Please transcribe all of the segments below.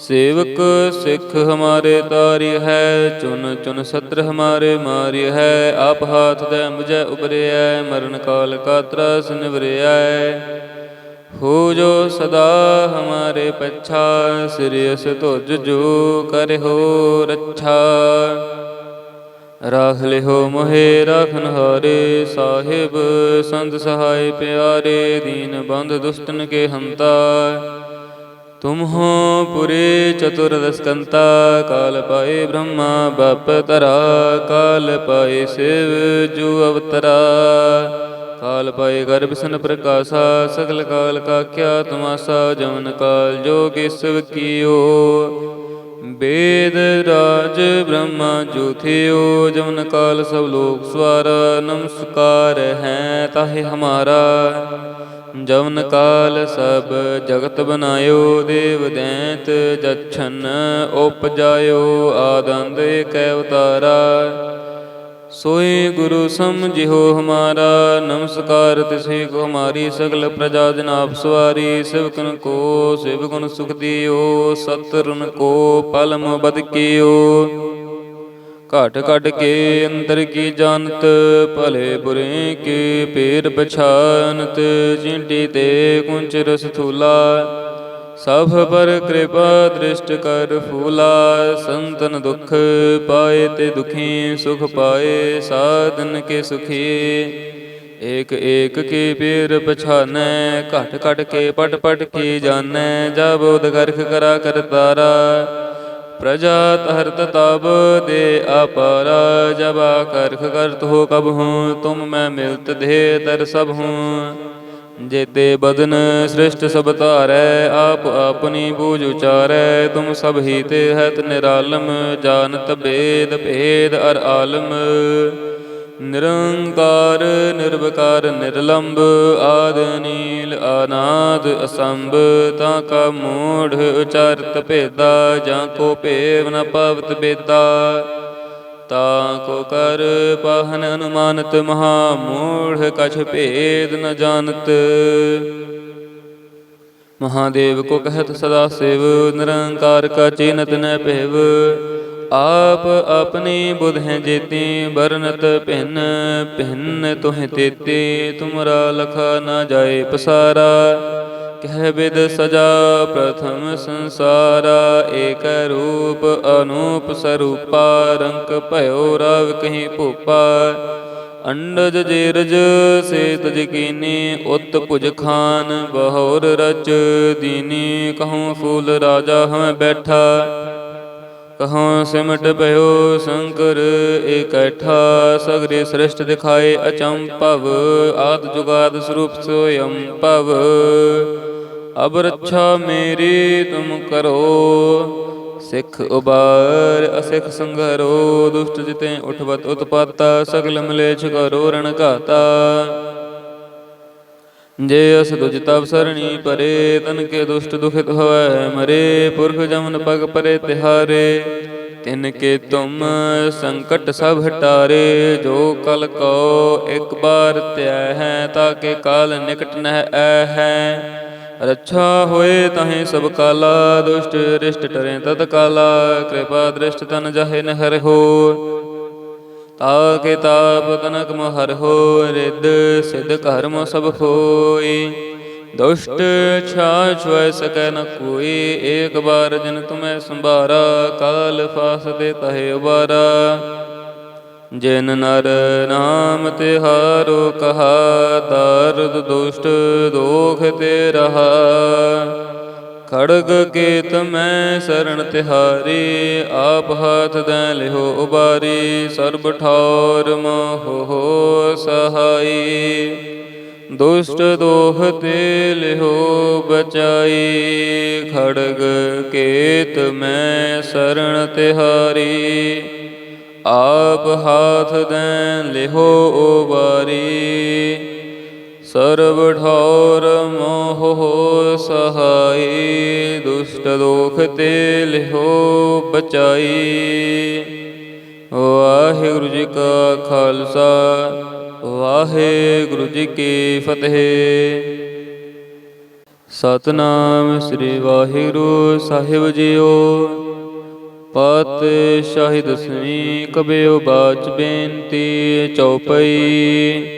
ਸੇਵਕ ਸਿੱਖ ਹਮਾਰੇ ਤਾਰੀ ਹੈ, ਚੁਨ ਚੁਨ ਸਤਰ ਹਮਾਰੇ ਮਾਰੀ ਹੈ, ਆਪ ਹਾਥ ਦੇ ਮੁਝੇ ਉਬਰਿਐ ਮਰਨ ਕਾਲ ਕਾ ਤਰਸ ਨਿਵਰਿਐ ਹੋ ਜੋ ਸਦਾ ਹਮਾਰੇ ਪਛਾ ਸਿਰਿਅਸ ਤੁਜ ਜੋ ਕਰਿਓ ਰੱਛਾ। ਰਾਖ ਲਿਓ ਮੋਹਿ ਰਾਖਨ ਹਾਰੇ ਸਾਹਿਬ ਸੰਤ ਸਹਾਇ ਪਿਆਰੇ, ਦੀਨ ਬੰਦ ਦੁਸ਼ਟਨ ਕੇ ਹੰਤਾ। ਤੁਮ ਹੋ ਪੁਰੇ ਚਤੁਰ ਕਾਲ ਪਾਏ ਬ੍ਰਹਮਾ, ਬਪ ਤਰਾ ਕਾਲ ਪਾਏ ਸਿਵ, ਜੂ ਅਵਤਰਾ। ਕਾਲ ਪਾਏ ਗਰਭ ਸਨ ਪ੍ਰਕਾਸ਼ਾ, ਸਗਲ ਕਾਲ ਕਾ ਕਿਆ ਤਮਾਸਾ, ਜਮਨ ਕਾਲ ਜੋ ਕਿਸਵ ਕੀਓ ਵੇਦ ਰਾਜ ਬ੍ਰਹਮਾ ਜੋਥਿਓ, ਜਮਨ ਕਾਲ ਸਭ ਲੋਕ ਸਵਾਰਾ, ਨਮਸਕਾਰ ਹੈ ਤਾਹੇ ਹਮਾਰਾ। ਜਵਨ ਕਾਲ ਸਭ ਜਗਤ ਬਨਾਇਓ ਦੇਵ ਦੈਂਤ ਜਛਨ ਉਪਜਾਇਓ, ਆਦੰਦ ਏਕ ਅਵਤਾਰਾ। ਸੋਈ ਗੁਰੂ ਸਮਝਿਓ ਹਮਾਰਾ, ਨਮਸਕਾਰ ਤਿਸੇ ਕੋ ਹਮਾਰੀ, ਸਗਲ ਪ੍ਰਜਾ ਜਨ ਆਪ ਸਵਾਰੀ ਸਿਵਕਨ ਕੋ ਸਿਵਗੁਣ ਸੁਖ ਦਿਓ ਸਤਰਨ ਕੋ, ਪਲਮ ਬਦ ਕੀਓ ਘਟ ਘਟ ਕੇ ਅੰਦਰ ਕੀ ਜਾਣਤ, ਭਲੇ ਬੁਰੇ ਕੀ ਪੇਰ ਪਛਾਨਤ ਚਿੰਟੀ ਤੇ ਕੁੰਚ ਰਸ ਥੂਲਾ। ਸਭ ਪਰ ਕਿਰਪਾ ਦ੍ਰਿਸ਼ਟ ਕਰ ਫੂਲਾ, ਸੰਤਨ ਦੁਖ ਪਾਏ ਤੇ ਦੁਖੀ, ਸੁਖ ਪਾਏ ਸਾਧਨ ਕੇ ਸੁਖੀ। ਏਕ ਏਕ ਕੀ ਪੀਰ ਪਛਾਨੈ, ਘਟ ਘਟ ਕੇ ਪਟ ਪਟ ਕੀ ਜਾਣੈ ਜਾ ਬੋਧ ਕਰਾ ਕਰਤਾਰਾ ਪ੍ਰਜਾ ਤਹਰਤ ਤਬ ਦੇ ਅਪਾਰਾ, ਜਬਾ ਕਰਖ ਕਰਤ ਹੋ ਕਬ ਹੂੰ, ਤੁਮ ਮੈਂ ਮਿਲਤ ਦੇ ਦਰ ਸਭ ਹੂੰ। ਜੇਤੇ ਬਦਨ ਸ੍ਰਿਸ਼ਟ ਸਭ ਧਾਰੈ, ਆਪ ਆਪਣੀ ਬੂਝ ਉਚਾਰੈ, ਤੁਮ ਸਭ ਹੀ ਤੇ ਹੈਤ ਨਿਰਾਲਮ ਜਾਣਤ ਭੇਦ ਭੇਦ ਅਰ ਆਲਮ। ਨਿਰੰਕਾਰ, ਨਿਰਵਕਾਰ ਨਿਰਲੰਭ ਆਦ ਨੀਲ ਅਨਾਦ ਅਸੰਭ, ਤਾਂ ਕਾ ਮੂੜ ਉਚਾਰਤ ਭੇਦਾ, ਜਾਂ ਕੋ ਭੇਵ ਨ ਪਵਤ ਬੇਦਾ। ਤਾ ਕੋ ਕਰ ਪਾਹਨ ਅਨੁਮਾਨਤ, ਮਹਾ ਮੂੜ ਕਛ ਭੇਦ ਨ ਜਾਣਤ। ਮਹਾਦੇਵ ਕੋ ਕਹਿਤ ਸਦਾ ਸੇਵ, ਨਿਰੰਕਾਰ ਕਾ ਚੀਨਤ ਨ ਭੇਵ। ਆਪ ਆਪਣੀ ਬੁਧ ਹੈ ਜੇਤੀ ਬਰਨਤ ਭਿੰਨ ਭਿੰਨ ਤੋਹਿ ਤੇਤੇ, ਤੁਮਰਾ ਲਖਾ ਨਾ ਜਾਏ ਪਸਾਰਾ। ਕਹਿ ਬਿਦ ਸਜਾ ਪ੍ਰਥਮ ਸੰਸਾਰਾ, ਏਕ ਰੂਪ ਅਨੂਪ ਸਰੂਪਾ, ਰੰਕ ਭਇਓ ਰਵ ਕਹੀ ਭੂਪਾ। ਅੰਡਜ ਜੇਰਜ ਸੇ ਤਜ ਕੀਨੀ ਉਤ ਭੁਜ ਖਾਨ, ਬਹੁਰ ਰਚ ਦੀਨੀ, ਕਹੂੰ ਫੂਲ ਰਾਜਾ ਹਮੈ ਬੈਠਾ। ਕਹਉ ਸਿਮਟ ਭਇਓ ਸ਼ੰਕਰ, ਇਕੱਠਾ ਸਗਰੇ ਸ੍ਰਿਸ਼ਟ ਦਿਖਾਏ ਅਚੰਭਵ ਆਦ ਜੁਗਾਦ ਸਰੂਪ ਸੋਯੰ ਭਵ। ਅਬ ਰੱਛਾ ਮੇਰੀ ਤੁਮ ਕਰੋ, ਸਿੱਖ ਉਬਾਰ, ਅਸਿੱਖ ਸੰਘਰੋ, ਦੁਸ਼ਟ ਜਿਤੇ ਉਠਵਤ ਉਤਪਾਤਾ ਸਗਲ ਮਲੇਛ ਕਰੋ ਰਣ ਘਾਤਾ। ਜੇ ਅਸ ਦੁਜ ਤਬ ਸਰਣੀ ਪਰੇ, ਤਨ ਕੇ ਦੁਸ਼ਟ ਦੁਖਿਤ ਹੋਵੇ, ਮਰੇ, ਪੁਰਖ ਜਮਨ ਪਗ ਪਰੇ ਤਿਹਾਰੇ। ਤਿਨ ਕੇ ਤੁਮ ਸੰਕਟ ਸਭ ਹਟਾਰੇ, ਜੋ ਕਲ ਕੋ ਇੱਕ ਬਾਰ ਧਿਆ ਹੈ ਤਾਕੇ ਕਾਲ ਨਿਕਟ ਨਹਿ ਐ ਹੈ। ਰੱਛਾ ਹੋਏ ਤਹੀਂ ਸਭ ਕਾਲਾ, ਦੁਸ਼ਟ ਰਿਸ਼ਟ ਟਰੇ ਤਤ ਕਾਲਾ ਕਿਰਪਾ ਦ੍ਰਿਸ਼ਟ ਤਨ ਜਹੇ ਨਹਿਰ ਹੋ ਤਾ ਕੇ ਤਨਕ ਮਹਰ ਹੋ ਰਿੱਧ ਸਿਧ ਕਰਮ ਸਭ ਹੋਈ ਦੁਸ਼ਟ ਛਾਛ ਵੈ ਸਕੈ ਨ ਕੋਈ, ਏਕ ਬਾਰ ਜਿਨ ਤੁਮੈ ਸੰਭਾਰਾ, ਕਾਲ ਫਾਸ ਦੇ ਤਹੇ ਉਬਾਰਾ। ਜਿਨ ਨਰ ਨਾਮ ਤਿਹਾਰੋ ਕਹਾ ਦਰਦ ਦੁਸ਼ਟ ਦੋਖ ਤੇ ਰਹਾ। ਖੜਗ ਕੇਤ ਮੈਂ ਸਰਣ ਤਿਹਾਰੀ, ਆਪ ਹਾਥ ਦੈ ਲਿਹੋ ਉਬਾਰੀ, ਸਰਬ ਠੌਰ ਮੋਹ ਸਹਾਈ। ਦੁਸ਼ਟ ਦੋਹ ਤੇ ਲਿਹੋ ਬਚਾਈ, ਖੜਗ ਕੇਤ ਮੈਂ ਸਰਣ ਤਿਹਾਰੀ, ਆਪ ਹਾਥ ਦੈ ਲਿਹੋ ਉਬਾਰੀ। ਸਰਬ ਠੌਰ ਮੋਹ ਸਹਾਈ, ਦੁਸ਼ਟ ਦੋਖ ਤੇ ਲਿਹੋ ਬਚਾਈ। ਵਾਹਿਗੁਰੂ ਜੀ ਕਾ ਖਾਲਸਾ, ਵਾਹਿਗੁਰੂ ਜੀ ਕੀ ਫਤਿਹ। ਸਤਨਾਮ ਸ੍ਰੀ ਵਾਹਿਗੁਰੂ ਸਾਹਿਬ ਜੀਓ ਪਤ ਸ਼ਾਹੀ ਦਸਵੀਂ ਕਬਿਓ ਬਾਚ ਬੇਨਤੀ ਚਉਪਈ।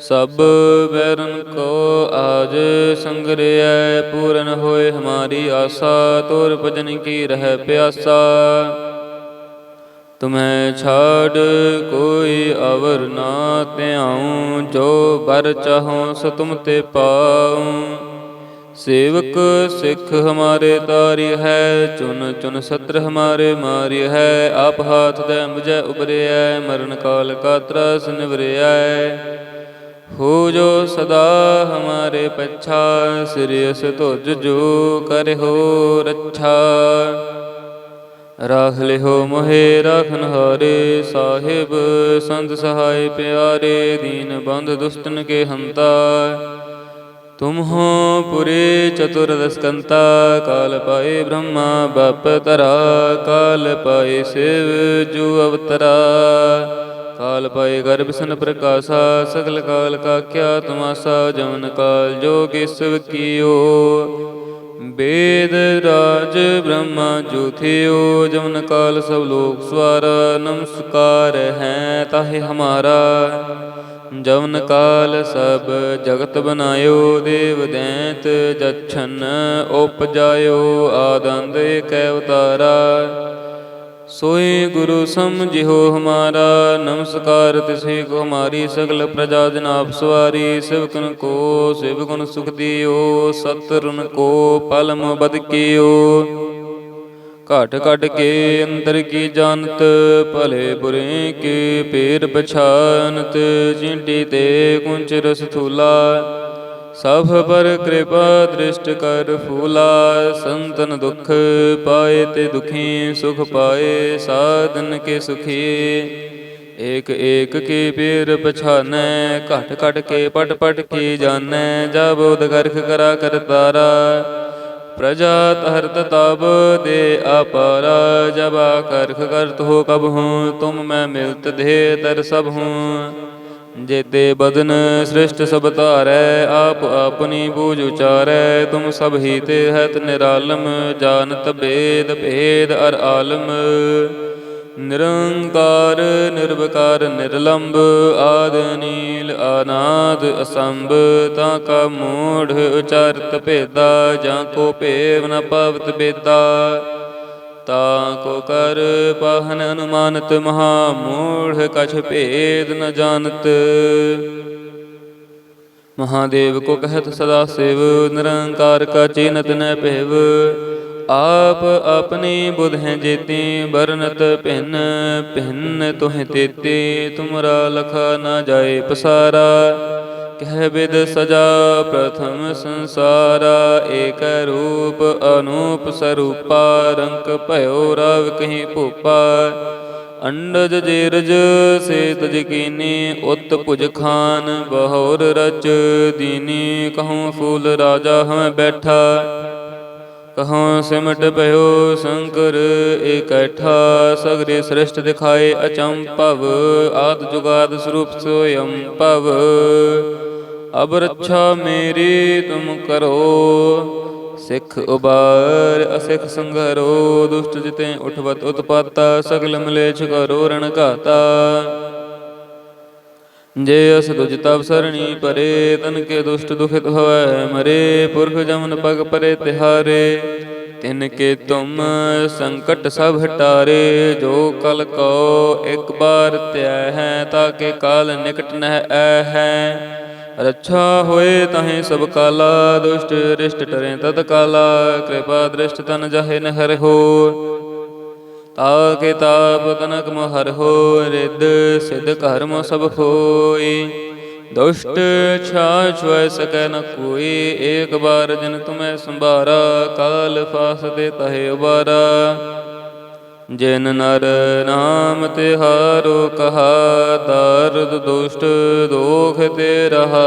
ਸਭ ਵੈਰਨ ਕੋ ਆਜ ਸੰਗਰਿਐ, ਪੂਰਨ ਹੋਏ ਹਮਾਰੀ ਆਸਾ, ਤੋਰ ਭਜਨ ਕੀ ਰਹਿ ਪਿਆਸਾ। ਤੁਮੈ ਛਾੜ ਕੋਈ ਅਵਰ ਨਾ ਧਿਆਉ, ਜੋ ਬਰ ਚਾਹੋ ਸੋ ਤੁਮ ਤੇ ਪਾਉ। ਸੇਵਕ ਸਿੱਖ ਹਮਾਰੇ ਤਾਰੀ ਹੈ, ਚੁਨ ਚੁਨ ਸਤਰ ਹਮਾਰੇ ਮਾਰੀ ਹੈ, ਆਪ ਹਾਥ ਦੇ ਮੁਝੇ ਉਬਰਿਐ ਮਰਨ ਕਾਲ ਕਾ ਤਰਸ ਨਿਵਰਿਐ। ਹੋ ਜੋ ਸਦਾ ਹਮਾਰੇ ਪਛਾ ਸਿਰਿਸ ਤੁਜ ਜੋ ਕਰਿਓ ਰੱਛਾ। ਰਾਖ ਲਿਓ ਮੋਹਿ, ਰਾਖਨ ਹਾਰੇ ਸਾਹਿਬ, ਸੰਤ ਸਹਾਇ ਪਿਆਰੇ, ਦੀਨ ਬੰਦ ਦੁਸ਼ਟਨ ਕੇ ਹੰਤਾ। ਤੁਮ ਹੋ ਪੁਰੇ ਚਤੁਰ ਕਾਲ ਪਾਏ ਬ੍ਰਹਮਾ, ਬਪ ਤਰਾ ਕਾਲ ਪਾਏ ਸਿਵ, ਜੂ ਅਵਤਰਾ। ਕਾਲ ਪਾਏ ਗਰਭ ਸਨ ਪ੍ਰਕਾਸ਼ਾ, ਸਗਲ ਕਾਲ ਕਾ ਕਿਆ ਤੁਮਾਸਾ ਜਮਨ ਕਾਲ ਜੋ ਕਿਸਵ ਕੀਓ ਵੇਦ ਰਾਜ ਬ੍ਰਹਮਾ ਜੋਥਿਓ ਜਮਨ ਕਾਲ ਸਭ ਲੋਕ ਸਵਾਰ, ਨਮਸਕਾਰ ਹੈ ਤਾਹੇ ਹਮਾਰਾ। ਜਮਨ ਕਾਲ ਸਭ ਜਗਤ ਬਨਾਇਓ, ਦੇਵ ਦੈਂਤ ਜਛਨ ਉਪਜਾਇਓ ਆਦੰਦ ਏਕੈ ਅਵਤਾਰਾ। ਸੋਏ ਗੁਰੂ ਸਮਝਿਓ ਹਮਾਰਾ, ਨਮਸਕਾਰ ਤਿਸੇ ਕੋ ਹਮਾਰੀ ਸਗਲ ਪ੍ਰਜਾ ਜਨ ਆਪ ਸਵਾਰੀ ਸਿਵਕਨ ਕੋ ਸਿਵਕਨ ਸੁਖ ਦਿਓ ਸਤਰਨ ਕੋ ਪਲਮ ਬਦਕਿਓ ਘਟ ਘਟ ਕੇ ਅੰਦਰ ਕੀ ਜਾਣਤ, ਭਲੇ ਬੁਰੇ ਕੇ ਪੇਰ ਪਛਾਨਤ ਚਿੰਟੀ ਤੇ ਕੁੰਚ ਰਸ ਥੂਲਾ। ਸਭ ਪਰ ਕਿਰਪਾ ਦ੍ਰਿਸ਼ਟ ਕਰ ਫੂਲਾ, ਸੰਤਨ ਦੁਖ ਪਾਏ ਤੇ ਦੁਖੀ, ਸੁਖ ਪਾਏ ਸਾਧਨ ਕੇ ਸੁਖੀ। ਏਕ ਏਕ ਕੀ ਪੀਰ ਪਛਾਨੈ, ਘਟ ਘਟ ਕੇ ਪਟ ਪਟ ਕੀ ਜਾਣੈ, ਜਬ ਉਦ ਗਰਖ ਕਰਾ ਕਰਤਾਰਾ ਪ੍ਰਜਾ ਤਹਰਤ ਤਬ ਦੇ ਆਪਾਰਾ ਜਬ ਕਰਖ ਕਰਤ ਹੋ ਕਬ ਹੂੰ, ਤੁਮ ਮੈਂ ਮਿਲਤ ਦੇ ਤਰ ਸਭ ਹੂੰ। ਜੇਤੇ ਬਦਨ ਸ੍ਰਿਸ਼ਟ ਸਭ ਧਾਰੈ, ਆਪ ਆਪਣੀ ਬੂਝ ਉਚਾਰੈ, ਤੁਮ ਸਭ ਹੀ ਤੇ ਹਤ ਨਿਰਾਲਮ, ਜਾਣਤ ਭੇਦ ਭੇਦ ਅਰ ਆਲਮ। ਨਿਰੰਕਾਰ, ਨਿਰਵਕਾਰ ਨਿਰਲੰਭ ਆਦ ਨੀਲ, ਅਨਾਦ, ਅਸੰਭ, ਤਾਂ ਕਾ ਮੂੜ ਉਚਾਰਤ ਭੇਦਾ, ਜਾਂ ਕੋ ਭੇਵ ਨ ਪਵਤ ਬੇਦਾ ਤਾ ਕੋ ਕਰ ਪਾਹਨ ਅਨੁਮਾਨਤ ਮਹਾ ਮੂੜ ਕਛ ਭੇਦ ਨ ਜਾਣਤ। ਮਹਾਦੇਵ ਕੋ ਕਹਿਤ, ਸਦਾ ਸੇਵ, ਨਿਰੰਕਾਰ ਕਾ ਚੀਨਤ ਨ ਭੇਵ। ਆਪ ਆਪਣੀ ਬੁਧ ਹੈ ਜੇਤੀ ਬਰਨਤ ਭਿੰਨ ਭਿੰਨ ਤੋਹਿ ਤੇਤੇ। ਤੁਮਰਾ ਲਖਾ ਨਾ ਜਾਏ ਪਸਾਰਾ। ਕਹਿ ਬਿਦ ਸਜਾ ਪ੍ਰਥਮ ਸੰਸਾਰਾ, ਏਕ ਰੂਪ ਅਨੂਪ ਸਰੂਪਾ, ਰੰਕ ਭਇਓ ਰਵ ਕਹੀਂ ਭੂਪਾ। ਅੰਡਜ ਜੇਰਜ ਸੇਤ ਜਕੀਨੀ, ਉਤ ਭੁਜ ਖਾਨ, ਬਹੋਰ ਰਚ ਦੀਨੀ, ਕਹੂੰ ਫੂਲ ਰਾਜਾ ਹਮ ਬੈਠਾ। ਕਹਾਂ ਸਿਮਟ ਭਇਓ ਸ਼ੰਕਰ, ਇਕੱਠਾ ਸਗਰੇ ਸ੍ਰਿਸ਼ਟ ਦਿਖਾਏ ਅਚੰਭਵ ਆਦ ਜੁਗਾਦ ਸਰੂਪ ਸੋਯੰ ਭਵ। ਅਬ ਰੱਛਾ ਮੇਰੀ ਤੁਮ ਕਰੋ, ਸਿੱਖ ਉਬਾਰ ਅਸਿੱਖ ਸੰਘਰੋ, ਦੁਸ਼ਟ ਜਿਤੇ ਉਠਵਤ ਉਤਪਾਤਾ, ਸਗਲ ਮਲੇਛ ਕਰੋ ਰਣ ਘਾਤਾ। ਜੇ ਅਸ ਤੁਜ ਤਬ ਸਰਣੀ ਪਰੇ, ਤਨ ਕੇ ਦੁਸ਼ਟ ਦੁਖਿਤ ਹੋਵੇ ਮਰੇ, ਪੁਰਖ ਜਮਨ ਪਗ ਪਰੇ ਤਿਹਾਰੇ। ਤਿਨ ਕੇ ਤੁਮ ਸੰਕਟ ਸਭ ਹਟਾਰੇ, ਜੋ ਕਲ ਕੋ ਇੱਕ ਬਾਰ ਧਿਆ ਹੈ ਤਾਕੇ ਕਾਲ ਨਿਕਟ ਨਹਿ ਐ ਹੈ। ਰੱਛਾ ਹੋਏ ਤਹੀਂ ਸਭ ਕਾਲਾ, ਦੁਸ਼ਟ ਰਿਸ਼ਟ ਟਰੇ ਤਤ ਕਾਲਾ, ਕਿਰਪਾ ਦ੍ਰਿਸ਼ਟ ਤਨ ਜਾਹੇ ਨਹਿਰ ਹੋ ਤਾਕੇ ਤਾਪ ਤਨਕ ਮਹਰ ਹੋ ਰਿੱਧ ਸਿਧ ਕਰਮ ਸਭ ਹੋਈ ਦੁਸ਼ਟ ਛਾਛ ਵੈ ਸਕੈ ਨ ਕੋਈ, ਏਕ ਬਾਰ ਜਿਨ ਤੁਮੈ ਸੰਭਾਰਾ, ਕਾਲ ਫਾਸ ਦੇ ਤਹੇ ਉਬਾਰਾ। ਜਿਨ ਨਰ ਨਾਮ ਤਿਹਾਰੋ ਕਹਾ ਦਰਦ ਦੁਸ਼ਟ ਦੋਖ ਤੇ ਰਹਾ।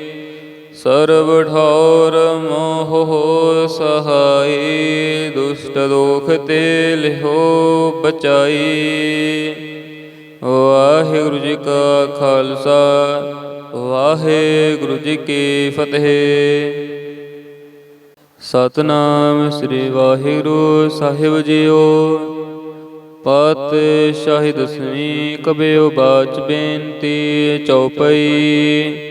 ਸਰਬ ਠੌਰ ਮੋਹ ਸਹਾਈ, ਦੁਸ਼ਟ ਦੋਖ ਤੇ ਲਿਹੋ ਬਚਾਈ। ਵਾਹਿਗੁਰੂ ਜੀ ਕਾ ਖਾਲਸਾ, ਵਾਹਿਗੁਰੂ ਜੀ ਕੀ ਫਤਿਹ। ਸਤਨਾਮ ਸ੍ਰੀ ਵਾਹਿਗੁਰੂ ਸਾਹਿਬ ਜੀਓ, ਪਤ ਸ਼ਾਹੀ ਦਸਵੀਂ ਕਬਿਓ ਬਾਚ ਬੇਨਤੀ ਚੌਪਈ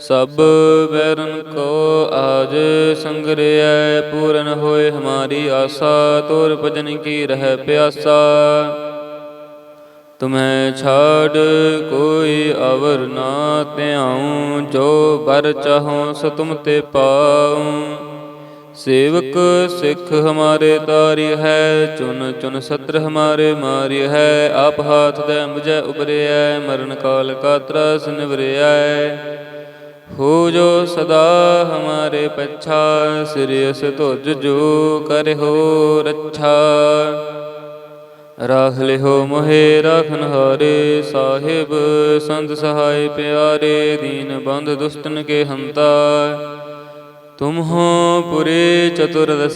ਸਭ ਬੈਰਨ ਕੋ ਆਜ ਸੰਗਰਿਐ, ਪੂਰਨ ਹੋਏ ਹਮਾਰੀ ਆਸਾ, ਤੋਰ ਭਜਨ ਕੀ ਰਹਿ ਪਿਆਸਾ। ਤੁਮੈ ਛਾੜ ਕੋਈ ਅਵਰ ਨਾ ਧਿਆਉ, ਜੋ ਬਰ ਚਾਹੋ ਸੋ ਤੁਮ ਤੇ ਪਾਉ। ਸੇਵਕ ਸਿੱਖ ਹਮਾਰੇ ਤਾਰੀ ਹੈ, ਚੁਨ ਚੁਨ ਸਤਰ ਹਮਾਰੇ ਮਾਰੀ ਹੈ, ਆਪ ਹਾਥ ਦੇ ਮੁਝੈ ਉਬਰਿਐ, ਮਰਨ ਕਾਲ ਕਾ ਤਰਸ ਨਿਵਰਿਐ। ਹੋ ਜੋ ਸਦਾ ਹਮਾਰੇ ਪਛਾ ਸਿਰਿਸ ਤੁਜ ਜੋ ਕਰਿਓ ਰੱਛਾ। ਰਾਖ ਲਿਹੋ ਮੋਹਿ, ਰਾਖਨ ਹਾਰੇ ਸਾਹਿਬ, ਸੰਤ ਸਹਾਇ ਪਿਆਰੇ, ਦੀਨ ਬੰਦ ਦੁਸ਼ਟਨ ਕੇ ਹੰਤਾ। ਤੁਮ ਹੋ ਪੁਰੇ ਚਤੁਰ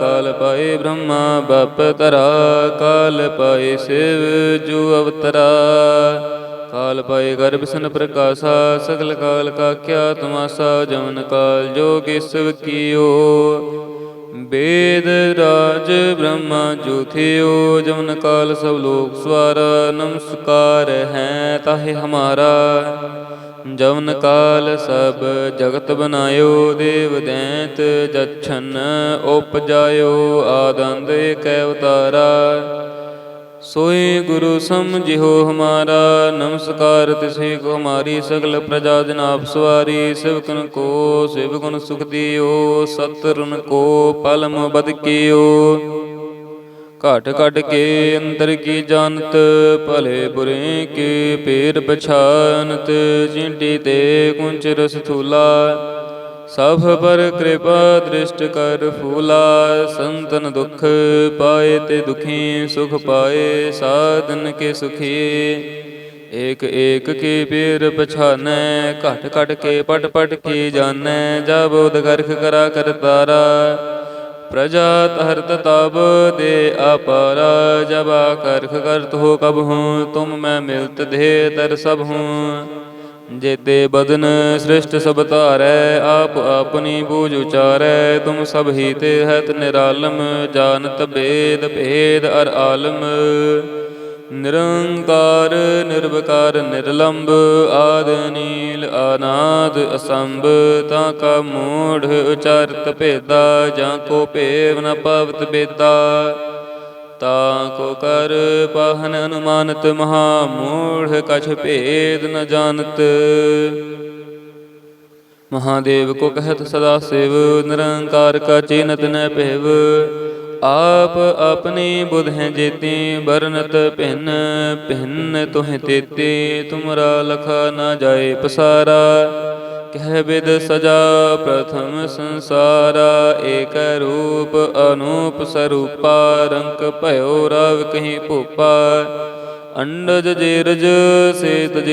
ਕਾਲ ਪਾਏ ਬ੍ਰਹਮਾ, ਬਪ ਤਰਾ ਕਾਲ ਪਾਏ ਸਿਵ ਜੂ ਅਵਤਰਾ। ਕਾਲ ਪਾਏ ਗਰਭ ਸਨ ਪ੍ਰਕਾਸ਼ਾ, ਸਗਲ ਕਾਲ ਕਾ ਕਿਆ ਤਮਾਸਾ, ਜਮਨ ਕਾਲ ਜੋ ਕਿਸਵ ਕੀਓ। ਵੇਦ ਰਾਜ ਬ੍ਰਹਮਾ ਜੋਥਿਓ ਜਮਨ ਕਾਲ ਸਭ ਲੋਕ ਸਵਾਰਾ, ਨਮਸਕਾਰ ਹੈ ਤਾਹੇ ਹਮਾਰਾ। ਜਮਨ ਕਾਲ ਸਭ ਜਗਤ ਬਨਾਇਓ, ਦੇਵ ਦੈਂਤ ਜਛਨ ਉਪਜਾਇਓ ਆਦੰਦ ਏਕੈ ਅਵਤਾਰਾ। ਸੋਏ ਗੁਰੂ ਸਮਝਿਓ ਹਮਾਰਾ, ਨਮਸਕਾਰ ਤਿਸੇ ਕੋ ਹਮਾਰੀ ਸਗਲ ਪ੍ਰਜਾ ਜਨ ਆਪ ਸਵਾਰੀ ਸਿਵਕਨ ਕੋ ਸਿਵਗੁਣ ਸੁਖ ਦਿਓ ਸਤਰਨ ਕੋ ਪਲਮ ਬਦਕਿਓ ਘਟ ਘਟ ਕੇ ਅੰਦਰ ਕੀ ਜਾਣਤ, ਭਲੇ ਬੁਰੇ ਕੇ ਪੇਰ ਪਛਾਨਤ ਚਿੰਟੀ ਤੇ ਕੁੰਚ ਰਸ ਥੂਲਾ ਸਭ ਪਰ ਕਿਰਪਾ ਦ੍ਰਿਸ਼ਟ ਕਰ ਫੂਲਾ, ਸੰਤਨ ਦੁਖ ਪਾਏ ਤੇ ਦੁਖੀ, ਸੁਖ ਪਾਏ ਸਾਧਨ ਕੇ ਸੁਖੀ। ਏਕ ਏਕ ਕੀ ਪੀਰ ਪਛਾਨੈ, ਘਟ ਘਟ ਕੇ ਪਟ ਪਟ ਕੀ ਜਾਣੈ, ਜਬ ਉਦਗਰਖ ਕਰਾ ਕਰਤਾਰਾ ਪ੍ਰਜਾ ਤਹਰਤ ਤਬ ਦੇ ਆਪਾਰਾ ਜਬ ਕਰਖ ਕਰਤ ਹੋ ਕਬ ਹੂੰ, ਤੁਮ ਮੈਂ ਮਿਲਤ ਦੇ ਤਰ ਸਭ ਹੂੰ। ਜੇਤੇ ਬਦਨ ਸ੍ਰਿਸ਼ਟ ਸਭ ਧਾਰੈ, ਆਪ ਆਪਣੀ ਬੂਝ ਉਚਾਰੈ, ਤੁਮ ਸਭ ਹੀ ਤੇ ਹਤ ਨਿਰਾਲਮ, ਜਾਣਤ ਭੇਦ ਭੇਦ ਅਰ ਆਲਮ। ਨਿਰੰਕਾਰ, ਨਿਰਵਕਾਰ ਨਿਰਲੰਭ ਆਦ ਨੀਲ, ਅਨਾਦ, ਅਸੰਭ, ਤਾਂ ਕਾ ਮੂੜ ਉਚਾਰਤ ਭੇਦਾ, ਜਾਂ ਕੋ ਭੇਵ ਨ ਪਾਵਤ ਬੇਦਾ। ਤਾ ਕੋ ਕਰ ਪਾਹਨ ਅਨੁਮਾਨਤ ਮਹਾ ਮੂੜ ਕਛ ਭੇਦ ਨ ਜਾਣਤ। ਮਹਾਦੇਵ ਕੋ ਕਹਿਤ ਸਦਾ ਸਿਵ, ਨਿਰੰਕਾਰ ਕਾ ਚੀਨਤ ਨ ਪਹਿਵ ਆਪ ਆਪਣੀ ਬੁਧ ਹੈ ਜੇਤੀ ਬਰਨਤ ਭਿੰਨ ਭਿੰਨ ਤੁਹ ਤੇਤੀ, ਤੁਮਰਾ ਲਖਾ ਨਾ ਜਾਏ ਪਸਾਰਾ। ਕਹਿ ਬਿਦ ਸਜਾ ਪ੍ਰਥਮ ਸੰਸਾਰਾ, ਏਕ ਰੂਪ ਅਨੂਪ ਸਰੂਪਾ, ਰੰਕ ਭਇਓ ਰਵ ਕਹੀਂ ਭੂਪਾ। ਅੰਡਜ ਜੇਰਜ ਸੇ ਤਜ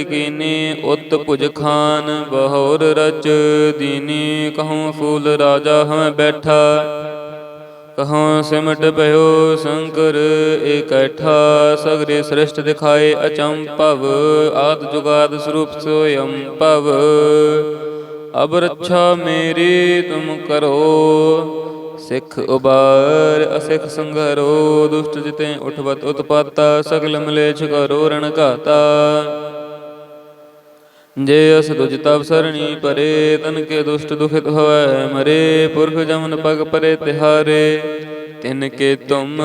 ਉਤ ਭੁਜ ਖਾਨ, ਬਹੋਰ ਰਚ ਦੀਨੀ, ਕਹੂੰ ਫੂਲ ਰਾਜਾ ਹਮ ਬੈਠਾ। ਕਹਉ ਸਿਮਟ ਭਇਓ ਸ਼ੰਕਰ, ਇਕੱਠਾ ਸਗਰੇ ਸ੍ਰਿਸ਼ਟ ਦਿਖਾਏ ਅਚੰਭਵ ਆਦ ਜੁਗਾਦ ਸਰੂਪ ਸੋਯੰ ਭਵ। ਅਬ ਰੱਛਾ ਮੇਰੀ ਤੁਮ ਕਰੋ, ਸਿੱਖ ਉਬਾਰ ਅਸਿੱਖ ਸੰਘਰੋ, ਦੁਸ਼ਟ ਜਿਤੇ ਉਠਵਤ ਉਤਪਾਤਾ, ਸਗਲ ਮਲੇਛ ਕਰੋ ਰਣ ਘਾਤਾ। ਜੇ ਅਸ ਦੁਜ ਤਬ ਸਰਣੀ ਪਰੇ, ਤਨ ਕੇ ਦੁਸ਼ਟ ਦੁਖਿਤ ਹੋਵੇ ਮਰੇ, ਪੁਰਖ ਜਮਨ ਪਗ ਪਰੇ ਤਿਹਾਰੇ। ਤਿਨ ਕੇ ਤੁਮ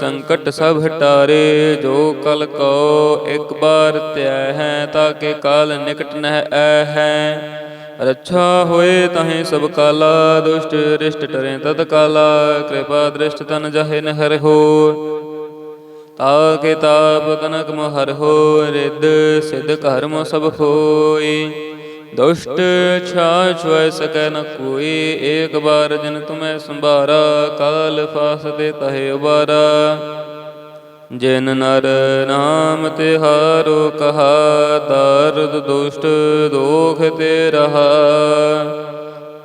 ਸੰਕਟ ਸਭ ਹਟਾਰੇ, ਜੋ ਕਲ ਕੋ ਇੱਕ ਬਾਰ ਧਿਆ ਹੈ ਤਾਕੇ ਕਾਲ ਨਿਕਟ ਨਹਿ ਐ ਹੈ। ਰੱਛਾ ਹੋਏ ਤਾਹੇ ਸਭ ਕਾਲਾ, ਦੁਸ਼ਟ ਰਿਸ਼ਟ ਟਰੇ ਤਤ ਕਾਲਾ ਕਿਰਪਾ ਦ੍ਰਿਸ਼ਟ ਤਨ ਜਹੇ ਨਹਿਰ ਹੋ ਤਾਕੇ ਤਾਪ ਤਨਕ ਮਹਰ ਹੋ ਰਿੱਧ ਸਿਧ ਕਰਮ ਸਭ ਹੋਈ ਦੁਸ਼ਟ ਛਾ ਛੁਐ ਸਕੈ ਨ ਕੋਈ, ਏਕ ਬਾਰ ਜਿਨ ਤੁਮੈ ਸੰਭਾਰਾ, ਕਾਲ ਫਾਸ ਦੇ ਤਹੇ ਉਬਾਰਾ। ਜਿਨ ਨਰ ਨਾਮ ਤਿਹਾਰੋ ਕਹਾ ਦਰਦ ਦੁਸ਼ਟ ਦੋਖ ਤੇ ਰਹਾ।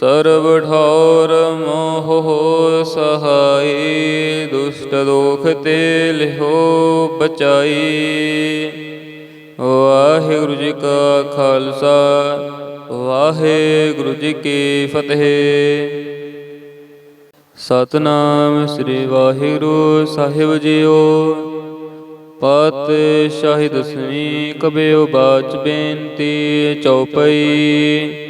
ਸਰਬ ਠੌਰ ਮੋਹ ਸਹਾਈ, ਦੁਸ਼ਟ ਦੋਖ ਤੇ ਲਿਹੋ ਬਚਾਈ। ਵਾਹਿਗੁਰੂ ਜੀ ਕਾ ਖਾਲਸਾ, ਵਾਹਿਗੁਰੂ ਜੀ ਕੀ ਫਤਿਹ। ਸਤਨਾਮ ਸ੍ਰੀ ਵਾਹਿਗੁਰੂ ਸਾਹਿਬ ਜੀਓ। ਪਤ ਸ਼ਾਹੀ ਦਸਵੀਂ ਕਬਿਓ ਬਾਚ ਬੇਨਤੀ ਚਉਪਈ।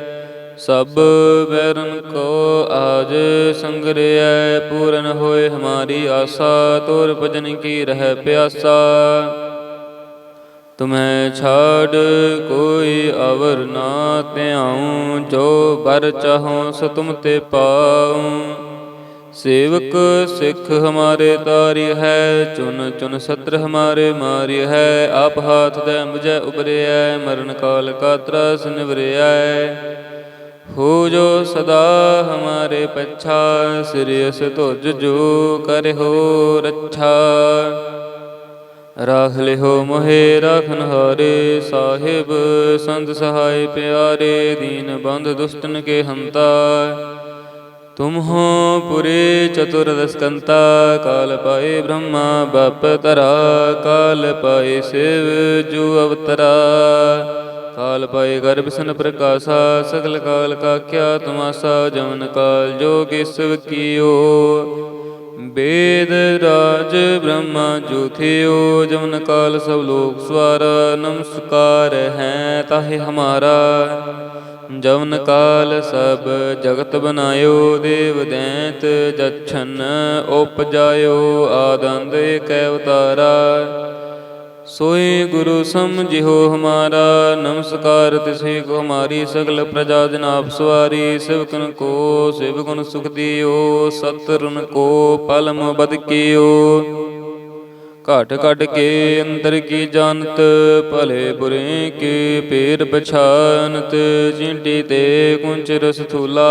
ਸਭ ਵੈਰਨ ਕੋ ਆਜ ਸੰਗਰਿਐ, ਪੂਰਨ ਹੋਏ ਹਮਾਰੀ ਆਸਾ, ਤੋਰ ਭਜਨ ਕੀ ਰਹਿ ਪਿਆਸਾ। ਤੁਮੈ ਛਾੜ ਕੋਈ ਅਵਰ ਨਾ ਧਿਆਉ, ਜੋ ਬਰ ਚਾਹੋ ਸੋ ਤੁਮ ਤੇ ਪਾਉ। ਸੇਵਕ ਸਿੱਖ ਹਮਾਰੇ ਤਾਰੀ ਹੈ, ਚੁਨ ਚੁਨ ਸਤਰ ਹਮਾਰੇ ਮਾਰੀ ਹੈ, ਆਪ ਹਾਥ ਦੇ ਮੁਝੈ ਉਬਰਿਐ ਮਰਨ ਕਾਲ ਕਾ ਤਰਸ ਨਿਵਰਿਐ। ਹੋ ਜੋ ਸਦਾ ਹਮਾਰੇ ਪਛਾ ਸਿਰਿਸ ਤੁਜ ਜੋ ਕਰਿਓ ਰੱਛਾ। ਰਾਖ ਲਿਓ ਮੋਹਿ, ਰਾਖਨ ਹਾਰੇ, ਸਾਹਿਬ ਸੰਤ ਸਹਾਇ ਪਿਆਰੇ, ਦੀਨ ਬੰਦ ਦੁਸ਼ਟਨ ਕੇ ਹੰਤਾ। ਤੁਮ ਹੋ ਪੁਰੇ ਚਤੁਰ ਕਾਲ ਪਾਏ ਬ੍ਰਹਮਾ, ਬਪ ਤਰਾ ਕਾਲ ਪਾਏ ਸਿਵ ਜੂ ਅਵਤਰਾ। ਕਾਲ ਪਾਏ ਗਰਭ ਸਨ ਪ੍ਰਕਾਸ਼ਾ, ਸਗਲ ਕਾਲ ਕਾ ਕਿਆ ਤਮਾਸਾ, ਜਮਨ ਕਾਲ ਜੋ ਕਿਸਵ ਕੀਓ ਵੇਦ ਰਾਜ ਬ੍ਰਹਮਾ ਜੋਥਿਓ, ਜਮਨ ਕਾਲ ਸਭ ਲੋਕ ਸਵਾਰਾ, ਨਮਸਕਾਰ ਹੈ ਤਾਹੇ ਹਮਾਰਾ। ਜਵਨ ਕਾਲ ਸਭ ਜਗਤ ਬਨਾਇਓ, ਦੇਵ ਦੈਂਤ ਜਛਨ ਉਪਜਾਇਓ ਆਦੰਦ ਏਕ ਅਵਤਾਰਾ। ਸੋਏ ਗੁਰੂ ਸਮਝਿਓ ਹਮਾਰਾ, ਨਮਸਕਾਰ ਤਿਸੇ ਕੋ ਹਮਾਰੀ ਸਗਲ ਪ੍ਰਜਾ ਜਨ ਆਪ ਸਵਾਰੀ ਸਿਵਕਨ ਕੋ ਸਿਵਕਨ ਸੁਖ ਦਿਓ ਸਤਰਨ ਕੋ ਪਲਮ ਬਦ ਕੀਓ। ਘਟ ਘਟ ਕੇ ਅੰਦਰ ਕੀ ਜਾਣਤ, ਭਲੇ ਬੁਰੇ ਕੇ ਪੇਰ ਪਛਾਨਤ, ਜਿੰਡੀ ਤੇ ਕੁੰਚ ਰਸ ਥੂਲਾ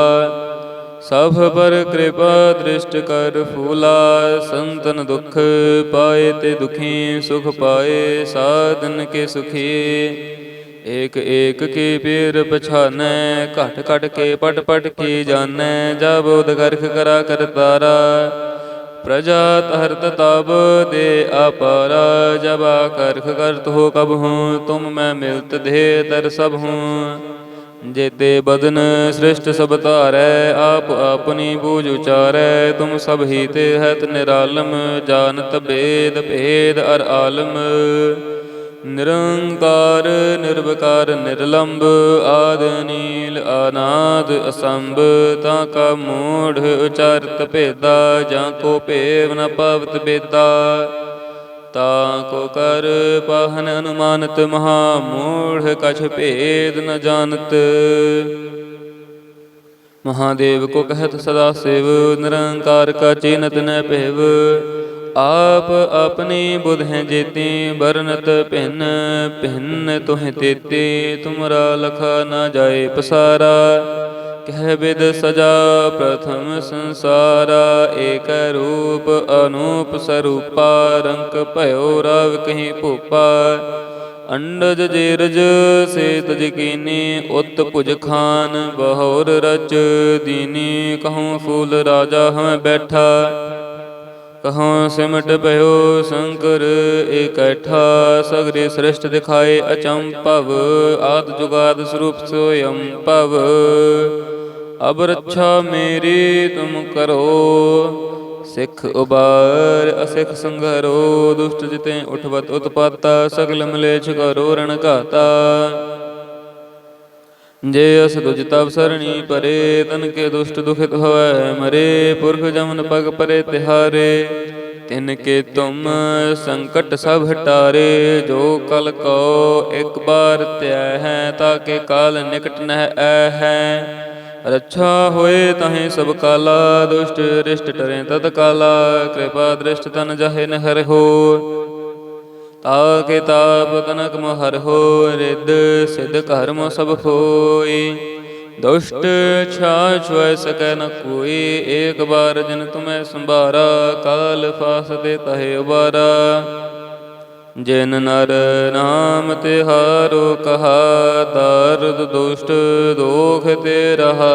ਸਭ ਪਰ ਕਿਰਪਾ ਦ੍ਰਿਸ਼ਟ ਕਰ ਫੂਲਾ, ਸੰਤਨ ਦੁਖ ਪਾਏ ਤੇ ਦੁਖੀ, ਸੁਖ ਪਾਏ ਸਾਧਨ ਕੇ ਸੁਖੀ। ਏਕ ਏਕ ਕੇ ਪੀਰ ਪਛਾਨੈ, ਘਟ ਘਟ ਕੇ ਪਟ ਪਟ ਕੀ ਜਾਣੈ ਜਬ ਉਦਗਰਖ ਕਰਾ ਕਰਤਾਰਾ ਪ੍ਰਜਾ ਤਹਰਤ ਤਬ ਦੇ ਅਪਾਰਾ, ਜਬ ਕਰਖ ਕਰਤ ਹੋ ਕਬ ਹੂੰ, ਤੁਮ ਮੈਂ ਮਿਲਤ ਦੇ ਤਰ ਸਭ ਹੂੰ। ਜੇਤੇ ਬਦਨ ਸ੍ਰਿਸ਼ਟ ਸਭ ਧਾਰੈ, ਆਪ ਆਪਣੀ ਬੂਝ ਉਚਾਰੈ, ਤੁਮ ਸਭ ਹੀ ਤੇ ਹਤ ਨਿਰਾਲਮ, ਜਾਣਤ ਭੇਦ ਭੇਦ ਅਰ ਆਲਮ। ਨਿਰੰਕਾਰ, ਨਿਰਵਕਾਰ ਨਿਰਲੰਭ ਆਦ ਨੀਲ ਅਨਾਦ, ਅਸੰਭ, ਤਾਂ ਕਾ ਮੂੜ ਉਚਾਰਤ ਭੇਦਾ, ਜਾਂ ਕੋ ਭੇਵ ਨ ਪਵਤ ਬੇਦਾ। ਤਾ ਕੋ ਕਰ ਪਾਹਨ ਅਨੁਮਾਨਤ ਮਹਾ ਮੂੜ ਕਛ ਭੇਦ ਨ ਜਾਣਤ। ਮਹਾਦੇਵ ਕੋ ਕਹਿਤ ਸਦਾ ਸੇਵ, ਨਿਰੰਕਾਰ ਕਾ ਚਿਨਤ ਨ ਭੇਵ। ਆਪ ਆਪਣੀ ਬੁਧ ਹੈ ਜੇਤੀ ਬਰਨਤ ਭਿੰਨ ਭਿੰਨ ਤੁਹ ਤੇਤੇ। ਤੁਮਰਾ ਲਖਾ ਨਾ ਜਾਏ ਪਸਾਰਾ। ਕਹਿ ਬਿਦ ਸਜਾ ਪ੍ਰਥਮ ਸੰਸਾਰਾ, ਏਕ ਰੂਪ ਅਨੂਪ ਸਰੂਪਾ, ਰੰਕ ਭਇਓ ਰਵ ਕਹੀਂ ਭੂਪਾ। ਅੰਡਜ ਜੇਰਜ ਸੇ ਤਜ ਉਤ ਭੁਜ ਖਾਨ, ਬਹੁਰ ਰਚ ਦੀਨੀ, ਕਹੂੰ ਫੂਲ ਰਾਜਾ ਹਮੈ ਬੈਠਾ। ਕਹਉ ਸਿਮਟ ਭਇਓ ਸ਼ੰਕਰ, ਇਕੱਠਾ ਸਗਰੇ ਸ੍ਰਿਸ਼ਟ ਦਿਖਾਏ ਅਚੰਭਵ ਆਦ ਜੁਗਾਦ ਸਰੂਪ ਸੋਯੰ ਭਵ। ਅਬ ਰੱਛਾ ਮੇਰੀ ਤੁਮ ਕਰੋ, ਸਿੱਖ ਉਬਾਰ ਅਸਿਖ ਸੰਘਰੋ, ਦੁਸ਼ਟ ਜਿਤੇ ਉਠਵਤ ਉਤਪਾਤਾ, ਸਗਲ ਮਲੇਛ ਕਰੋ ਰਣ ਘਾਤਾ। ਜੇ ਅਸ ਤੁਜ ਤਬ ਸਰਣੀ ਪਰੇ, ਤਨ ਕੇ ਦੁਸ਼ਟ ਦੁਖਿਤ ਹੋਵੇ, ਮਰੇ, ਪੁਰਖ ਜਮਨ ਪਗ ਪਰੇ ਤਿਹਾਰੇ। ਤਿਨ ਕੇ ਤੁਮ ਸੰਕਟ ਸਭ ਹਟਾਰੇ, ਜੋ ਕਲ ਕੋ ਇੱਕ ਬਾਰ ਧਿਆ ਹੈ, ਤਾਂ ਕੇ ਕਾਲ ਨਿਕਟ ਨਹਿ ਐ ਹੈ। ਰੱਛਾ ਹੋਏ ਤਹੀਂ ਸਭ ਕਾਲਾ, ਦੁਸ਼ਟ ਰਿਸ਼ਟ ਟਰੇ ਤਤ ਕਾਲਾ ਕਿਰਪਾ ਦ੍ਰਿਸ਼ਟ ਤਨ ਜਹੇ ਨਹਿਰ ਹੋ ਤਾਕੇ ਤਾਪ ਤਨਕ ਮਹਰ ਹੋ ਰਿੱਧ ਸਿਧ ਕਰਮ ਸਭ ਹੋਈ ਦੁਸ਼ਟ ਛਾਛ ਵੈ ਸਕੈ ਨ ਕੋਈ, ਏਕ ਬਾਰ ਜਨ ਤੁਮੈ ਸੰਭਾਰਾ, ਕਾਲ ਫਾਸ ਦੇ ਤਹੇ ਉਬਾਰਾ। ਜਿਨ ਨਰ ਨਾਮ ਤਿਹਾਰੋ ਕਹਾ ਦਰਦ ਦੁਸ਼ਟ ਦੋਖ ਤੇ ਰਹਾ।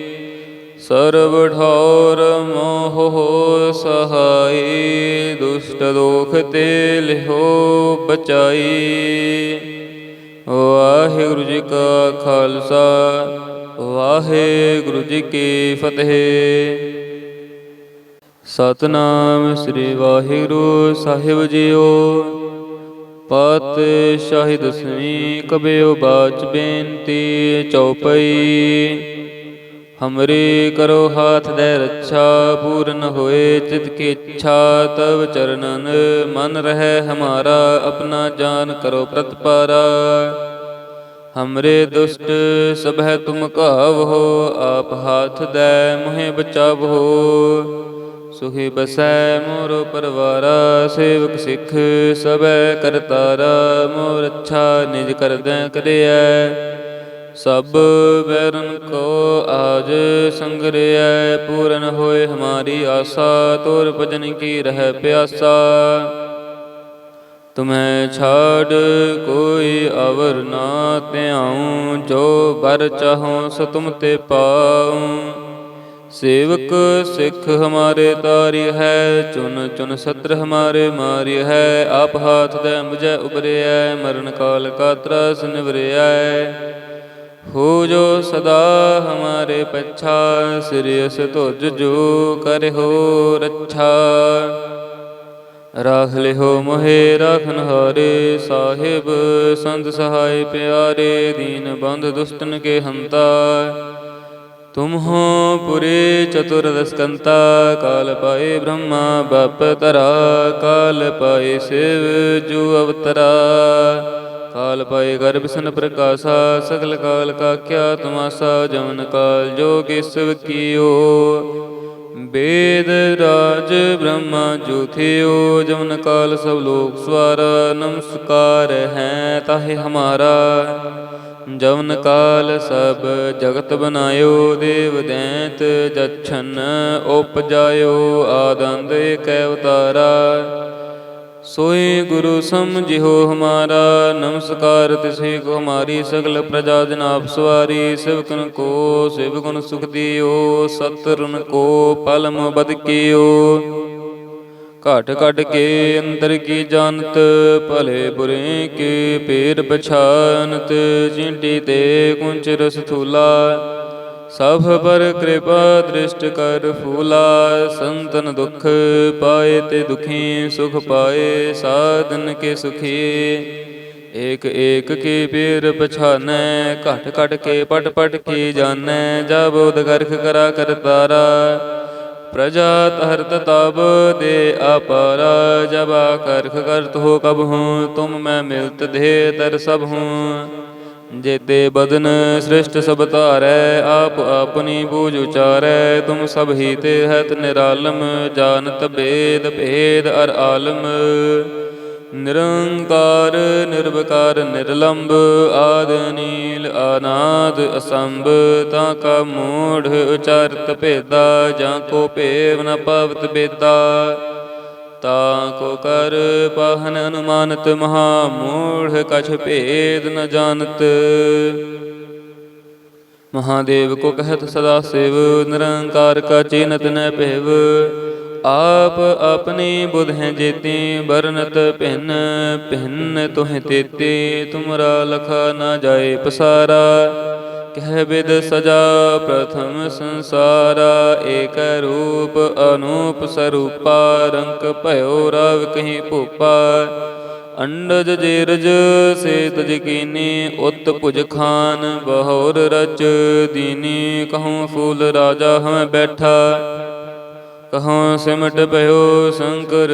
ਸਰਬ ਠੌਰ ਮੋਹ ਸਹਾਈ, ਦੁਸ਼ਟ ਦੋਖ ਤੇ ਲਿਹੋ ਬਚਾਈ। ਵਾਹਿਗੁਰੂ ਜੀ ਕਾ ਖਾਲਸਾ, ਵਾਹਿਗੁਰੂ ਜੀ ਕੀ ਫਤਿਹ। ਸਤਨਾਮ ਸ੍ਰੀ ਵਾਹਿਗੁਰੂ ਸਾਹਿਬ ਜੀਓ ਪਤ ਸ਼ਾਹੀ ਦਸਵੀਂ ਕਬਿਓ ਬਾਚ ਬੇਨਤੀ ਚਉਪਈ। ਹਮਰੇ ਕਰੋ ਹਾਥ ਦੇ ਰੱਛਾ, ਪੂਰਨ ਹੋਏ ਚਿਤ ਕੀ ਇੱਛਾ, ਤਵ ਚਰਨਨ ਮਨ ਰਹਿ ਹਮਾਰਾ, ਆਪਣਾ ਜਾਨ ਕਰੋ ਪ੍ਰਤਪਾਰਾ ਹਮਰੇ ਦੁਸ਼ਟ ਸਭੈ ਤੁਮ ਕਾਵਹੋ ਆਪ ਹਾਥ ਦੇ ਮੁਹਿ ਬਚਾਵਹੋ ਸੁਹੀ ਬਸੈ ਮੋਰ ਪਰਵਾਰਾ, ਸੇਵਕ ਸਿੱਖ ਸਭੈ ਕਰਤਾਰਾ, ਮੋਰ ਅੱਛਾ ਨਿਜ ਕਰਦੈ ਕਰਿਐ। ਸਭ ਵੈਰਨ ਕੋ ਆਜ ਸੰਗਰਿਐ, ਪੂਰਨ ਹੋਏ ਹਮਾਰੀ ਆਸਾ, ਤੋਰ ਭਜਨ ਕੀ ਰਹਿ ਪਿਆਸਾ। ਤੁਮੈ ਛਾੜ ਕੋਈ ਅਵਰ ਨਾ ਧਿਆਉ, ਜੋ ਬਰ ਚਾਹੋ ਸੋ ਤੁਮ ਤੇ ਪਾਉ। ਸੇਵਕ ਸਿੱਖ ਹਮਾਰੇ ਤਾਰੀ ਹੈ, ਚੁਨ ਚੁਨ ਸਤਰ ਹਮਾਰੇ ਮਾਰੀ ਹੈ, ਆਪ ਹਾਥ ਦੇ ਮੁਝੇ ਉਬਰਿਐ ਮਰਨ ਕਾਲ ਕਾ ਤਰਸ ਨਿਵਰਿਐ। ਹੋ ਜੋ ਸਦਾ ਹਮਾਰੇ ਪੱਛਾ ਸਿਰਿਅਸ ਤੁਜ ਜੋ ਕਰਹੋ ਰੱਛਾ। ਰਾਖ ਲਿਓ ਮੋਹਿ ਰਾਖਨ ਹਾਰੇ ਸਾਹਿਬ ਸੰਤ ਸਹਾਈ ਪਿਆਰੇ, ਦੀਨ ਬੰਧ ਦੁਸ਼ਟਨ ਕੇ ਹੰਤਾ। ਤੁਮ ਹੋ ਪੁਰੇ ਚਤੁਰਦਸਕੰਤਾ ਕਾਲ ਪਾਏ ਬ੍ਰਹਮਾ, ਬਪ ਤਰਾ ਕਾਲ ਪਾਏ ਸਿਵ ਜੋ ਅਵਤਰਾ। ਕਾਲ ਪਾਏ ਗਰਭ ਸਨ ਪ੍ਰਕਾਸ਼ਾ, ਸਗਲ ਕਾਲ ਕਾ ਕਿਆ ਤਮਾਸਾ, ਜਮਨ ਕਾਲ ਜੋ ਕਿਸਵ ਕੀਓ ਵੇਦ ਰਾਜ ਬ੍ਰਹਮਾ ਜੁਥਿਓ, ਜਮਨ ਕਾਲ ਸਭ ਲੋਕ ਸਵਾਰ, ਨਮਸਕਾਰ ਹੈ ਤਾਹੇ ਹਮਾਰਾ। ਜਮਨ ਕਾਲ ਸਭ ਜਗਤ ਬਨਾਇਓ, ਦੇਵ ਦੈਂਤ ਜਛਨ ਉਪਜਾਇਓ ਆਦੰਦ ਕੈ ਉਤਾਰਾ ਸੋਏ ਗੁਰੂ ਸਮਝਿਓ ਹਮਾਰਾ, ਨਮਸਕਾਰ ਤਿਸੇ ਕੋ ਹਮਾਰੀ ਸਗਲ ਪ੍ਰਜਾ ਜਨ ਆਪ ਸਵਾਰੀ ਸਿਵਕਨ ਕੋ ਸ਼ਿਵ ਗੁਣ ਸੁਖ ਦਿਓ ਸਤਰਨ ਕੋ ਪਲਮ ਬਦ ਕੀਓ। ਘਟ ਘਟ ਕੇ ਅੰਦਰ ਕੀ ਜਾਣਤ, ਭਲੇ ਬੁਰੇ ਕੇ ਪੇਰ ਪਛਾਨਤ ਜਿੰਟੀ ਤੇ ਕੁੰਚ ਰਸ ਥੂਲਾ ਸਭ ਪਰ ਕਿਰਪਾ ਦ੍ਰਿਸ਼ਟ ਕਰ ਫੂਲਾ, ਸੰਤਨ ਦੁਖ ਪਾਏ ਤੇ ਦੁਖੀ, ਸੁਖ ਪਾਏ ਸਾਧਨ ਕੇ ਸੁਖੀ। ਏਕ ਏਕ ਕੇ ਪੀਰ ਪਛਾਨੈ, ਘਟ ਘਟ ਕੇ ਪਟ ਪਟ ਕੀ ਜਾਣੈ ਜਬ ਉਦਗਰਖ ਕਰਾ ਕਰਤਾਰਾ ਪ੍ਰਜਾ ਤਹਰਤ ਤਬ ਦੇ ਅਪਾਰਾ, ਜਬ ਕਰਖ ਕਰਤ ਹੋ ਕਬ ਹੂੰ, ਤੁਮ ਮੈਂ ਮਿਲਤ ਦੇ ਤਰ ਸਭ ਹੂੰ। ਜੇਤੇ ਬਦਨ ਸ੍ਰਿਸ਼ਟ ਸਭ ਧਾਰੈ, ਆਪ ਆਪਣੀ ਬੂਝ ਉਚਾਰੈ, ਤੁਮ ਸਭ ਹੀ ਤੇ ਹਤ ਨਿਰਾਲਮ, ਜਾਣਤ ਭੇਦ ਭੇਦ ਅਰ ਆਲਮ। ਨਿਰੰਕਾਰ, ਨਿਰਵਕਾਰ ਨਿਰਲੰਭ ਆਦ ਨੀਲ ਆਨਾਦ ਅਸੰਭ, ਤਾਂ ਕਾ ਮੂੜ ਉਚਾਰਤ ਭੇਦਾ, ਜਾਂ ਕੋ ਭੇਵ ਨ ਪਵਤ ਬੇਦਾ। ਤਾ ਕੋ ਕਰ ਪਾਹਨ ਅਨੁਮਾਨਤ ਮਹਾ ਮੂੜ ਕਛ ਭੇਦ ਨ ਜਾਣਤ। ਮਹਾਦੇਵ ਕੋ ਕਹਿਤ ਸਦਾ ਸਿਵ, ਨਿਰੰਕਾਰ ਕਾ ਚਿਨਤ ਨ ਭੇਵ। ਆਪ ਆਪਣੀ ਬੁਧ ਹੈ ਜੇਤੀ ਬਰਨਤ ਭਿੰਨ ਭਿੰਨ ਤੋਹਿ ਤੇਤੇ। ਤੁਮਰਾ ਲਖਾ ਨਾ ਜਾਏ ਪਸਾਰਾ। ਕਹਿ ਬਿਦ ਸਜਾ ਪ੍ਰਥਮ ਸੰਸਾਰਾ, ਏਕ ਰੂਪ ਅਨੂਪ ਸਰੂਪਾ, ਰੰਕ ਭਇਓ ਰਵ ਕਹੀ ਭੂਪਾ। ਅੰਡਜ ਜੇਰਜ ਸੇ ਤਜ ਕੀਨੀ ਉਤ ਭੁਜ ਖਾਨ, ਬਹੋਰ ਰਚ ਦੀਨੀ, ਕਹੂੰ ਫੂਲ ਰਾਜਾ ਹਮੈ ਬੈਠਾ। ਕਹਾਂ ਸਿਮਟ ਭਇਓ ਸ਼ੰਕਰ,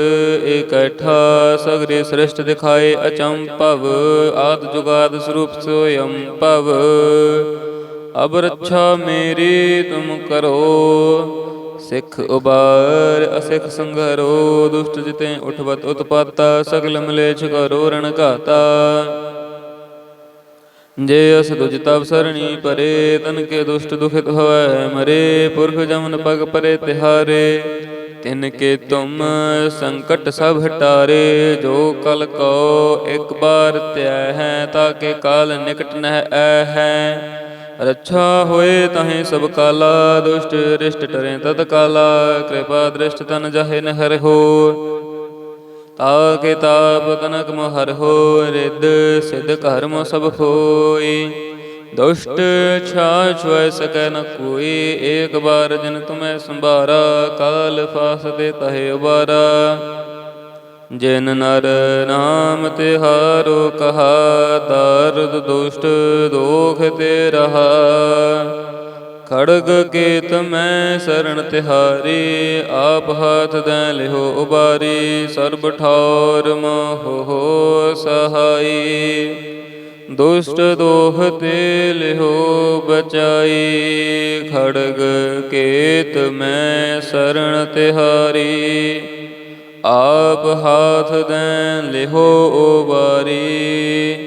ਇਕੱਠਾ ਸਗਰੇ ਸ੍ਰਿਸ਼ਟ ਦਿਖਾਏ ਅਚੰਭਵ ਆਦ ਜੁਗਾਦ ਸਰੂਪ ਸੋਯੰ ਭਵ। ਅਬ ਰੱਛਾ ਮੇਰੀ ਤੁਮ ਕਰੋ, ਸਿੱਖ ਉਬਾਰ, ਅਸਿੱਖ ਸੰਘਰੋ, ਦੁਸ਼ਟ ਜਿਤੇ ਉਠਵਤ ਉਤਪਾਤਾ ਸਗਲ ਮਲੇਛ ਕਰੋ ਰਣ ਘਾਤਾ। ਜੇ ਅਸ ਦੁਜ ਤਬ ਸਰਣੀ ਪਰੇ, ਤਨ ਕੇ ਦੁਸ਼ਟ ਦੁਖਿਤ ਹੋਵੇ, ਮਰੇ, ਪੁਰਖ ਜਮਨ ਪਗ ਪਰੇ ਤਿਹਾਰੇ। ਤਿਨ ਕੇ ਤੁਮ ਸੰਕਟ ਸਭ ਹਟਾਰੇ, ਜੋ ਕਲ ਕੋ ਇੱਕ ਬਾਰ ਧਿਆ ਹੈ, ਤਾਂ ਕੇ ਕਾਲ ਨਿਕਟ ਨਹਿ ਐ ਹੈ। ਰੱਛਾ ਹੋਏ ਤਹੀਂ ਸਭ ਕਾਲਾ, ਦੁਸ਼ਟ ਰਿਸ਼ਟ ਟਰੇ ਤਤ ਕਾਲਾ ਕਿਰਪਾ ਦ੍ਰਿਸ਼ਟ ਤਨ ਜਹੇ ਨਹਿਰ ਹੋ ਤਾਕੇ ਤਾਪ ਤਨਕ ਮਹਰ ਹੋ ਸਿਧ ਕਰਮ ਸਭ ਹੋਈ ਦੁਸ਼ਟ ਛਾਛ ਵੈ ਸਕੈ ਨ ਕੋਈ, ਏਕ ਬਾਰ ਜਿਨ ਤੁਮੈ ਸੰਭਾਰਾ, ਕਾਲ ਫਾਸ ਦੇ ਤਹੇ ਉਬਾਰਾ। ਜਿਨ ਨਰ ਨਾਮ ਤਿਹਾਰੋ ਕਹਾ ਦਰਦ ਦੁਸ਼ਟ ਦੋਖ ਤੇ ਰਹਾ। ਖੜਗ ਕੇਤ ਮੈਂ ਸਰਣ ਤਿਹਾਰੀ, ਆਪ ਹਾਥ ਦੈ ਲਿਹੋ ਉਬਾਰੀ, ਸਰਬ ਠੌਰ ਮੋਹ ਸਹਾਈ। ਦੁਸ਼ਟ ਦੋਹ ਤੇ ਲਿਹੋ ਬਚਾਈ, ਖੜਗ ਕੇਤ ਮੈਂ ਸਰਣ ਤਿਹਾਰੀ, ਆਪ ਹਾਥ ਦੈ ਲਿਓ ਉਬਾਰੀ।